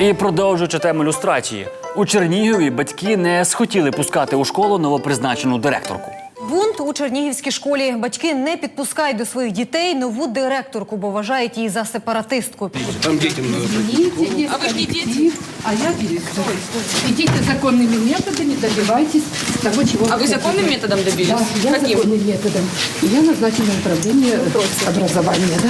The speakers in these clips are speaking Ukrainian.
І продовжуючи тему люстрації, у Чернігові батьки не схотіли пускати у школу новопризначену директорку. Бунт у Чернігівській школі. Батьки не підпускають до своїх дітей нову директорку, бо вважають її за сепаратистку. Там детям надо пройти. А вы не дети? А я директор. Идите законными методами, добивайтесь того, чего А вы хотите. законным методом добились? Да, я Каким? законным методом. Я назначена в управление образования, да?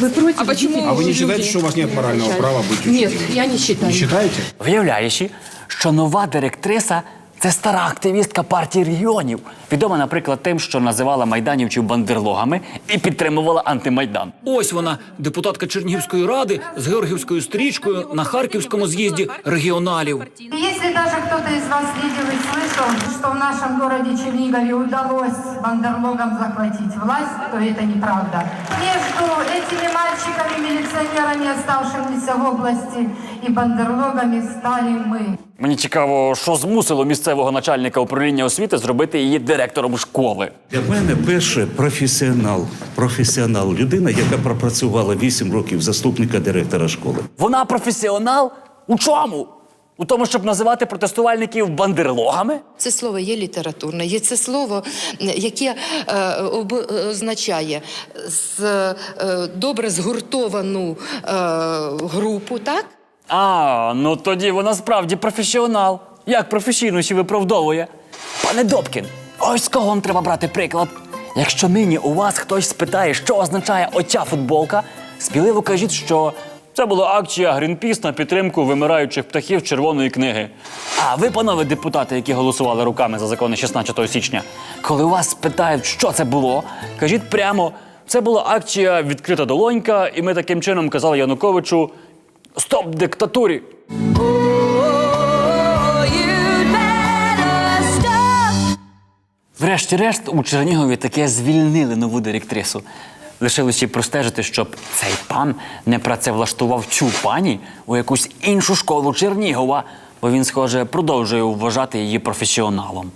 Вы против? А почему Идите. А вы не считаете, что у вас нет морального права быть учителем? Нет, я не считаю. Не считаете? Виявляючи, що нова директриса це стара активістка партії регіонів, відома, наприклад, тим, що називала майданівців бандерлогами і підтримувала антимайдан. Ось вона, депутатка Чернігівської ради з георгівською стрічкою на харківському з'їзді регіоналів. И Если даже кто-то из вас видел и слышал, что в нашем городе Чернигове удалось бандерлогам захватить власть, то это неправда. Между этими мальчиками-милиционерами, оставшимися в области, и бандерлогами стали мы. Мені цікаво, що змусило місцевого начальника управління освіти зробити її директором школи. Для мене перше професіонал, професіонал, людина, яка пропрацювала 8 років заступника директора школи. Вона професіонал у чому? У тому, щоб називати протестувальників бандерлогами? Це слово є літературне, є це слово, яке е, означає з, е, добре згуртовану е, групу, так? А, ну тоді вона справді професіонал. Як професійно ще виправдовує. Пане Добкін, ось з кого вам треба брати приклад. Якщо нині у вас хтось спитає, що означає оця футболка, сміливо кажіть, що це була акція Грінпіс на підтримку вимираючих птахів червоної книги. А ви, панове депутати, які голосували руками за закони 16 січня, коли вас спитають, що це було, кажіть прямо, це була акція відкрита долонька, і ми таким чином казали Януковичу Стоп диктатурі! Врешті-решт у Чернігові таке звільнили нову директрису. Лишилося простежити, щоб цей пан не працевлаштував цю пані у якусь іншу школу Чернігова, бо він, схоже, продовжує вважати її професіоналом.